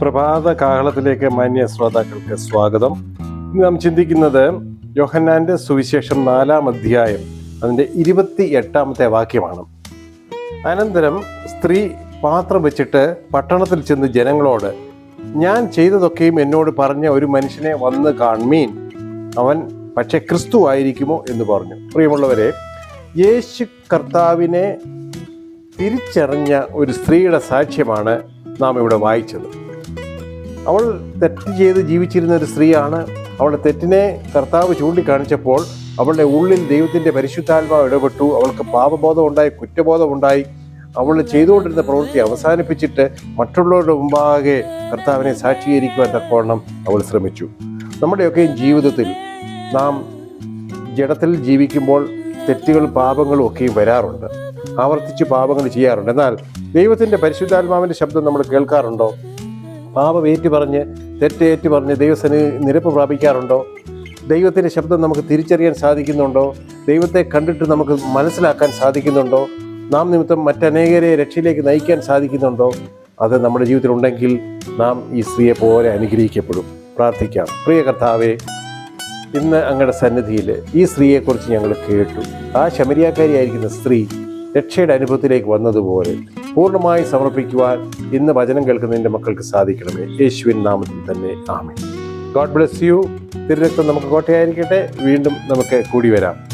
പ്രഭാത കാഹളത്തിലേക്ക് മാന്യ ശ്രോതാക്കൾക്ക് സ്വാഗതം. ഇന്ന് നാം ചിന്തിക്കുന്നത് യോഹന്നാന്റെ സുവിശേഷം നാലാം അധ്യായം അതിന്റെ ഇരുപത്തി എട്ടാമത്തെ വാക്യമാണ്. അനന്തരം സ്ത്രീ പാത്രം വെച്ചിട്ട് പട്ടണത്തിൽ ചെന്ന് ജനങ്ങളോട് ഞാൻ ചെയ്തതൊക്കെയും എന്നോട് പറഞ്ഞ ഒരു മനുഷ്യനെ വന്ന് കാൺമീൻ. അവൻ പക്ഷെ ക്രിസ്തു ആയിരിക്കുമോ? എന്ന് പറഞ്ഞു. പ്രിയമുള്ളവരെ യേശു കർത്താവിനെ തിരിച്ചറിഞ്ഞ ഒരു സ്ത്രീയുടെ സാക്ഷ്യമാണ് നാം ഇവിടെ വായിച്ചത്. അവൾ തെറ്റ് ചെയ്ത് ജീവിച്ചിരുന്ന ഒരു സ്ത്രീയാണ്. അവളുടെ തെറ്റിനെ കർത്താവ് ചൂണ്ടിക്കാണിച്ചപ്പോൾ അവളുടെ ഉള്ളിൽ ദൈവത്തിന്റെ പരിശുദ്ധാത്മാവ് ഇടപെട്ടു. അവൾക്ക് പാപബോധം ഉണ്ടായി കുറ്റബോധം ഉണ്ടായി. അവൾ ചെയ്തുകൊണ്ടിരുന്ന പ്രവൃത്തി അവസാനിപ്പിച്ചിട്ട് മറ്റുള്ളവരുടെ മുമ്പാകെ കർത്താവിനെ സാക്ഷീകരിക്കുവാൻ തക്കവണ്ണം അവൾ ശ്രമിച്ചു. നമ്മുടെയൊക്കെ ജീവിതത്തിൽ നാം ജഡത്തിൽ ജീവിക്കുമ്പോൾ തെറ്റുകൾ പാപങ്ങളും ഒക്കെയും വരാറുണ്ട്. ആവർത്തിച്ച് പാപങ്ങൾ ചെയ്യാറുണ്ട്. എന്നാൽ ദൈവത്തിന്റെ പരിശുദ്ധാത്മാവിന്റെ ശബ്ദം നമ്മൾ കേൾക്കാറുണ്ടോ? പാപം ഏറ്റു പറഞ്ഞ് തെറ്റേറ്റു പറഞ്ഞ് ദൈവത്തിന് നിരപ്പ് പ്രാപിക്കാറുണ്ടോ? ദൈവത്തിന്റെ ശബ്ദം നമുക്ക് തിരിച്ചറിയാൻ സാധിക്കുന്നുണ്ടോ? ദൈവത്തെ കണ്ടിട്ട് നമുക്ക് മനസ്സിലാക്കാൻ സാധിക്കുന്നുണ്ടോ? നാം നിമിത്തം മറ്റനേകരെ രക്ഷയിലേക്ക് നയിക്കാൻ സാധിക്കുന്നുണ്ടോ? അത് നമ്മുടെ ജീവിതത്തിൽ ഉണ്ടെങ്കിൽ നാം ഈ സ്ത്രീയെ പോലെ അനുഗ്രഹിക്കപ്പെടും. പ്രാർത്ഥിക്കാം. പ്രിയ കർത്താവേ ഇന്ന് അങ്ങയുടെ സന്നിധിയിൽ ഈ സ്ത്രീയെക്കുറിച്ച് ഞങ്ങൾ കേട്ടു. ആ ശമരിയാക്കാരിയായിരിക്കുന്ന സ്ത്രീ രക്ഷയുടെ അനുഭവത്തിലേക്ക് വന്നതുപോലെ പൂർണമായി സമർപ്പിക്കുവാൻ ഇന്ന് വചനം കേൾക്കുന്ന എന്റെ മക്കൾക്ക് സാധിക്കണമേ. യേശുവിൻ നാമത്തിൽ തന്നെ ആമേ ഗോഡ് ബ്ലെസ് യു തിരുരക്തം നമുക്ക് കോട്ടയായിരിക്കട്ടെ. വീണ്ടും നമുക്ക് കൂടി വരാം.